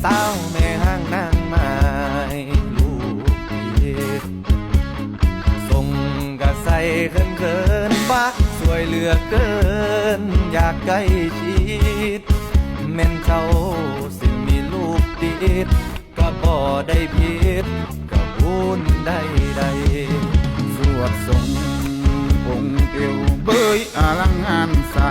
เศร้าแม่ห้างนางไม้ลูกพี่ส่งกะใส่เขินเขินๆบักสวยเหลือเกิน อยากใกล้ชิดแม่นเขาสิมีลูกติดก็บ่ได้ผิดก็บุญได้ใดสวดทรงองค์เอวเบยอลังงานสา